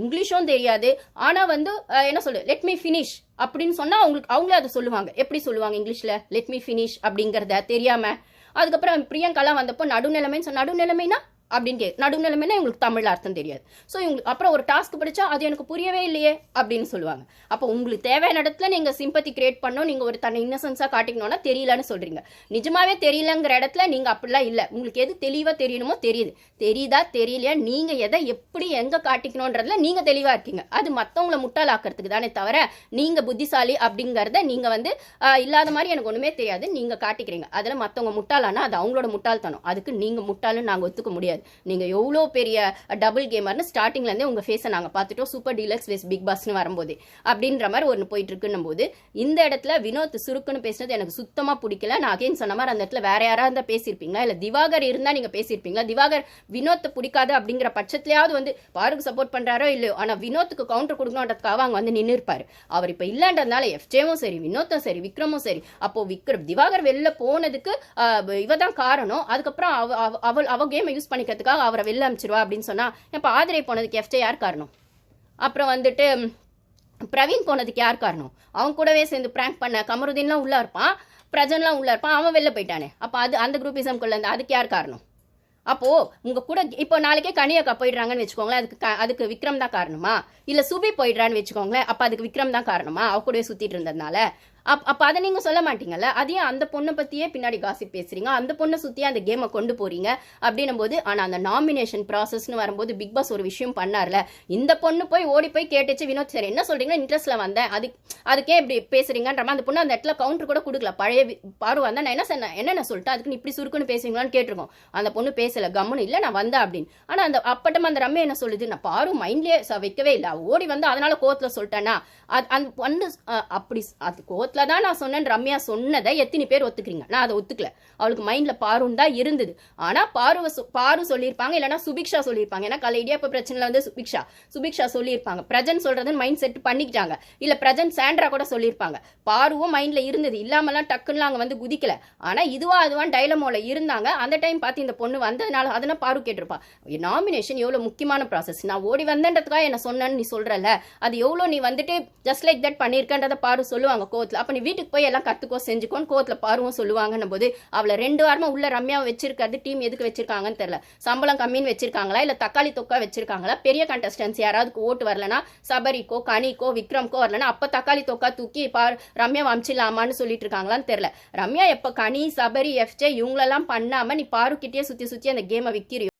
இங்கிலீஷும் தெரியாது. ஆனால் வந்து என்ன சொல்லு லெட் மீ ஃபினிஷ் அப்படின்னு சொன்னால் அவங்களுக்கு அவங்களே அதை சொல்லுவாங்க. எப்படி சொல்லுவாங்க இங்கிலீஷில்? லெட் மீ ஃபினிஷ் அப்படிங்கிறத தெரியாமல் அதுக்கப்புறம் பிரியங்காலாம் வந்தப்போ நடுநிலைமைன்னு சொன்ன நடுநிலைமைனா அப்படின்னு கே நடுநிலைமைனா இவங்களுக்கு தமிழ் அர்த்தம் தெரியாது. ஸோ இவங்களுக்கு அப்புறம் ஒரு டாஸ்க் படித்தா அது எனக்கு புரியவே இல்லையே அப்படின்னு சொல்லுவாங்க. அப்போ உங்களுக்கு தேவையான இடத்துல நீங்கள் சிம்பத்தி கிரியேட் பண்ணோம் நீங்கள் ஒரு தன்னை இன்னசென்ஸாக காட்டிக்கணும்னா தெரியலன்னு சொல்கிறீங்க நிஜமாவே தெரியலங்கிற இடத்துல நீங்கள் அப்படிலாம் இல்லை. உங்களுக்கு எது தெளிவாக தெரியணுமோ தெரியுது. தெரியுதா தெரியலையா? நீங்கள் எதை எப்படி எங்கே காட்டிக்கணுன்றதுல நீங்கள் தெளிவாக இருக்கீங்க. அது மற்றவங்களை முட்டாளாக்குறதுக்கு தானே தவிர நீங்கள் புத்திசாலி அப்படிங்கிறத நீங்கள் வந்து இல்லாத மாதிரி எனக்கு ஒன்றுமே தெரியாது. நீங்கள் காட்டிக்கிறீங்க. அதில் மற்றவங்க முட்டாளானா அது அவங்களோட முட்டாள்தனம். அதுக்கு நீங்கள் முட்டாளுன்னு நாங்கள் ஒத்துக்க முடியாது. நீங்க எவ்வளோ பெரிய டபுள் கேமர்னு ஸ்டார்டிங்ல இருந்தே உங்க ஃபேஸை நாங்க பார்த்துட்டோம். சூப்பர் டீலக்ஸ் வெஸ் பிக் பாஸ்னு வரும்போது. அப்படின்ற மாதிரி ஒன்று போயிட்டு இருக்குன்னும் போது இந்த இடத்துல வினோத் சுருக்குன்னு பேசினது எனக்கு சுத்தமா பிடிக்கல. நான் அகைன் சொன்ன மாதிரி அந்த இடத்துல வேற யாராவது இருந்தால் பேசியிருப்பீங்களா? இல்லை திவாகர் இருந்தா நீங்க பேசியிருப்பீங்களா? திவாகர் வினோத்தை பிடிக்காது அப்படிங்கிற பட்சத்திலேயாவது வந்து பாருக்கு சப்போர்ட் பண்றாரோ இல்லையோ ஆனா வினோத்துக்கு கவுண்டர் கொடுக்கணுன்றதுக்காக அவங்க வந்து நின்று இருப்பாரு அவர் இப்போ இல்லைன்றதுனால எஃப்ஜேவும் சரி வினோத்தும் சரி விக்ரமும் சரி அப்போ விக்ரம் திவாகர் வெளில போனதுக்கு இவ தான் காரணம். அதுக்கப்புறம் அவ அவ- அவள் அவ கேமை யூஸ் பண்ணி பண்ணிக்கிறதுக்காக அவரை வெளில அனுப்பிச்சிருவா அப்படின்னு சொன்னா இப்போ ஆதிரை போனதுக்கு எஃப்ஜே யார் காரணம்? அப்புறம் வந்துட்டு பிரவீன் போனதுக்கு யார் காரணம்? அவன் கூடவே சேர்ந்து பிராங்க் பண்ண கமருதீன்லாம் உள்ள இருப்பான் பிரஜன்லாம் உள்ள இருப்பான் அவன் வெளில போயிட்டானே. அப்போ அது அந்த குரூப்பிசம்குள்ள இருந்து அதுக்கு யார் காரணம்? அப்போ உங்க கூட இப்போ நாளைக்கே கனியக்கா போயிடுறாங்கன்னு வச்சுக்கோங்களேன். அதுக்கு க- அதுக்கு விக்ரம் தான் காரணமா? இல்லை சுபி போயிடுறான்னு வச்சுக்கோங்களேன். அப்போ அதுக்கு விக்ரம் தான் காரணமா? அவ கூடவே சுத்திட்டு இருந்ததுனால. அப் அப்போ அதை நீங்கள் சொல்ல மாட்டீங்கல்ல? அதையும் அந்த பொண்ணை பற்றியே பின்னாடி காசிப் பேசுறீங்க. அந்த பொண்ணை சுத்தியே அந்த கேமை கொண்டு போறீங்க. அப்படின்னும் போது ஆனால் அந்த நாமினேஷன் ப்ராசஸ்னு வரும்போது பிக் பாஸ் ஒரு விஷயம் பண்ணார்ல. இந்த பொண்ணு போய் ஓடி போய் கேட்டுச்சு வினோத் சார் என்ன சொல்றீங்கன்னா இன்ட்ரெஸ்ட்ல வந்தேன். அது அதுக்கே இப்படி பேசுறீங்கன்ற மாதிரி அந்த பொண்ணு அந்த இடத்துல கவுண்டர் கூட கொடுக்கல. பழைய பார்வை வந்தால் நான் என்ன சொன்ன என்னென்ன சொல்லிட்டு அதுக்கு இப்படி சுருக்குன்னு பேசுவீங்களான்னு கேட்டிருக்கோம். அந்த பொண்ணு பேசல. கம்முன்னு இல்லை நான் வந்தேன் அப்படின்னு. ஆனால் அந்த அப்பட்டமா அந்த ரம்மை என்ன சொல்லுது? நான் பாரு மைண்ட்லேயே வைக்கவே இல்லை. ஓடி வந்து அதனால கோத்தில் சொல்லிட்டேன்னா? அது அந்த பொண்ணு அப்படி அது அது கோவத்துல தான் நான் சொன்னேன் ரம்யா சொன்னதை எத்தனை பேர் ஒத்துக்கிறீங்க? நான் அதை ஒத்துக்கல. அவளுக்கு மைண்ட்ல பாருன்னு தான் இருந்தது. ஆனா பாருவ பாரு சொல்லியிருப்பாங்க இல்லைன்னா சுபிக்ஷா சொல்லியிருப்பாங்க. ஏன்னா கலை இடியாப்ப பிரச்சனையில் வந்து சுபிக்ஷா சுபிக்ஷா சொல்லியிருப்பாங்க. பிரஜன் சொல்கிறதுன்னு மைண்ட் செட் பண்ணிக்கிட்டாங்க. இல்ல பிரஜன் சாண்ட்ரா கூட சொல்லியிருப்பாங்க. பாருவும் மைண்ட்ல இருந்தது. இல்லாமலாம் டக்குன்னு அங்க வந்து குதிக்கல. ஆனா இதுவா அதுவான் டைலமோல இருந்தாங்க. அந்த டைம் பார்த்து இந்த பொண்ணு வந்ததுனால அதனால பாரு கேட்டிருப்பா. நாமினேஷன் எவ்வளவு முக்கியமான ப்ராசஸ் நான் ஓடி வந்தேன்றதுக்காக என்ன சொன்னேன்னு நீ சொல்றல அது எவ்வளவு நீ வந்துட்டு ஜஸ்ட் லைக் தட் பண்ணிருக்கன்றத பாரு சொல்லுவாங்க கோவத்துல. அப்ப நீ வீட்டுக்கு போய் எல்லாம் கத்துக்கோ செஞ்சுக்கோன்னு கோவத்துல பாருவும் சொல்லுவாங்கன்னும் போது அவளை ரெண்டு வாரமா உள்ள ரம்யா வச்சிருக்கிறது டீம் எதுக்கு வச்சிருக்காங்கன்னு தெரியல. சம்பளம் கம்மின்னு வச்சிருக்காங்களா இல்ல தக்காளி தொக்கா வச்சிருக்காங்களா? பெரிய கண்டஸ்டன்ஸ் யாராவது ஓட்டு வரலனா சபரிக்கோ கனிக்கோ விக்ரம்க்கோ வரலனா அப்ப தக்காளி தொக்கா தூக்கி பார் ரம்யா அமிச்சிடலாமான்னு சொல்லிட்டு இருக்காங்களான்னு தெரியல. ரம்யா எப்ப கனி சபரி எஃப்ஜே இவங்களெல்லாம் பண்ணாம நீ பாருக்கிட்டே சுத்தி சுத்தி அந்த கேமை விக்கிறியோ?